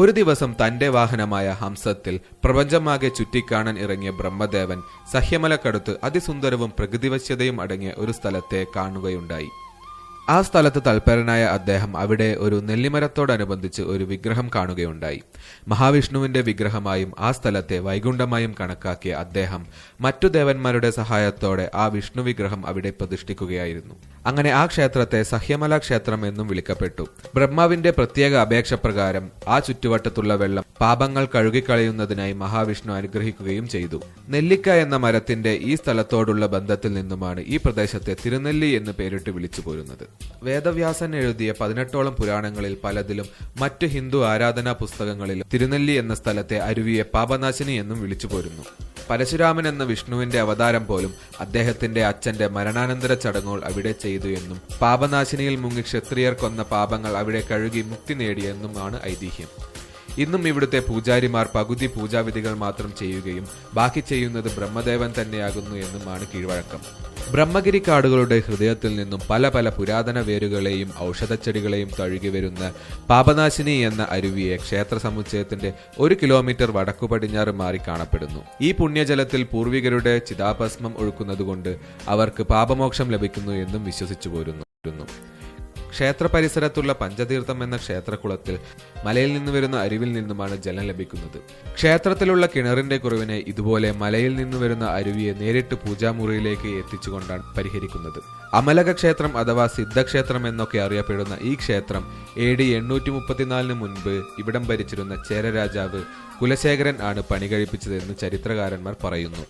ഒരു ദിവസം തന്റെ വാഹനമായ ഹംസത്തിൽ പ്രപഞ്ചമാകെ ചുറ്റിക്കാണാൻ ഇറങ്ങിയ ബ്രഹ്മദേവൻ സഹ്യമലക്കടുത്ത് അതിസുന്ദരവും പ്രകൃതിവശ്യതയും അടങ്ങിയ ഒരു സ്ഥലത്തെ കാണുകയുണ്ടായി. ആ സ്ഥലത്ത് തൽപരനായ അദ്ദേഹം അവിടെ ഒരു നെല്ലിമരത്തോടനുബന്ധിച്ച് ഒരു വിഗ്രഹം കാണുകയുണ്ടായി. മഹാവിഷ്ണുവിന്റെ വിഗ്രഹമായും ആ സ്ഥലത്തെ വൈകുണ്ഠമായും കണക്കാക്കിയ അദ്ദേഹം മറ്റു ദേവന്മാരുടെ സഹായത്തോടെ ആ വിഷ്ണു വിഗ്രഹം അവിടെ പ്രതിഷ്ഠിക്കുകയായിരുന്നു. അങ്ങനെ ആ ക്ഷേത്രത്തെ സഹ്യമല ക്ഷേത്രം എന്നും വിളിക്കപ്പെട്ടു. ബ്രഹ്മാവിന്റെ പ്രത്യേക അപേക്ഷ പ്രകാരം ആ ചുറ്റുവട്ടത്തുള്ള വെള്ളം പാപങ്ങൾ കഴുകിക്കളയുന്നതിനായി മഹാവിഷ്ണു അനുഗ്രഹിക്കുകയും ചെയ്തു. നെല്ലിക്ക എന്ന മരത്തിന്റെ ഈ സ്ഥലത്തോടുള്ള ബന്ധത്തിൽ നിന്നുമാണ് ഈ പ്രദേശത്തെ തിരുനെല്ലി എന്ന് പേരിട്ട് വിളിച്ചു പോരുന്നത് വേദവ്യാസൻ എഴുതിയ പതിനെട്ടോളം പുരാണങ്ങളിൽ പലതിലും മറ്റു ഹിന്ദു ആരാധനാ പുസ്തകങ്ങളിലും തിരുനെല്ലി എന്ന സ്ഥലത്തെ അരുവിയെ പാപനാശിനി എന്നും വിളിച്ചു പോരുന്നു. പരശുരാമൻ എന്ന വിഷ്ണുവിന്റെ അവതാരം പോലും അദ്ദേഹത്തിന്റെ അച്ഛന്റെ മരണാനന്തര ചടങ്ങുകൾ അവിടെ ചെയ്തു എന്നും പാപനാശിനിയിൽ മുങ്ങി ക്ഷത്രിയർ കൊന്ന പാപങ്ങൾ അവിടെ കഴുകി മുക്തി നേടിയെന്നുമാണ് ഐതിഹ്യം. ഇന്നും ഇവിടുത്തെ പൂജാരിമാർ പകുതി പൂജാവിധികൾ മാത്രം ചെയ്യുകയും ബാക്കി ചെയ്യുന്നത് ബ്രഹ്മദേവൻ തന്നെയാകുന്നു എന്നുമാണ് കീഴ്വഴക്കം. ബ്രഹ്മഗിരി കാടുകളുടെ ഹൃദയത്തിൽ നിന്നും പല പല പുരാതന വേരുകളെയും ഔഷധച്ചെടികളെയും തഴുകി വരുന്ന പാപനാശിനി എന്ന അരുവിയെ ക്ഷേത്ര സമുച്ചയത്തിന്റെ ഒരു കിലോമീറ്റർ വടക്കു പടിഞ്ഞാറ് മാറി കാണപ്പെടുന്നു. ഈ പുണ്യജലത്തിൽ പൂർവികരുടെ ചിതാഭസ്മം ഒഴുക്കുന്നതുകൊണ്ട് അവർക്ക് പാപമോക്ഷം ലഭിക്കുന്നു എന്നും വിശ്വസിച്ചു പോരുന്നു ക്ഷേത്ര പരിസരത്തുള്ള പഞ്ചതീർത്ഥം എന്ന ക്ഷേത്രകുളത്തിൽ മലയിൽ നിന്ന് വരുന്ന അരുവിൽ നിന്നുമാണ് ജലം ലഭിക്കുന്നത്. ക്ഷേത്രത്തിലുള്ള കിണറിന്റെ കുറവിനെ ഇതുപോലെ മലയിൽ നിന്ന് വരുന്ന അരുവിയെ നേരിട്ട് പൂജാമുറിയിലേക്ക് എത്തിച്ചുകൊണ്ടാണ് പരിഹരിക്കുന്നത്. അമലക ക്ഷേത്രം അഥവാ സിദ്ധക്ഷേത്രം എന്നൊക്കെ അറിയപ്പെടുന്ന ഈ ക്ഷേത്രം എ ഡി എണ്ണൂറ്റി മുപ്പത്തിനാലിന് മുൻപ് ഇവിടം ഭരിച്ചിരുന്ന ചേരരാജാവ് കുലശേഖരൻ ആണ് പണി കഴിപ്പിച്ചതെന്ന് ചരിത്രകാരന്മാർ പറയുന്നു.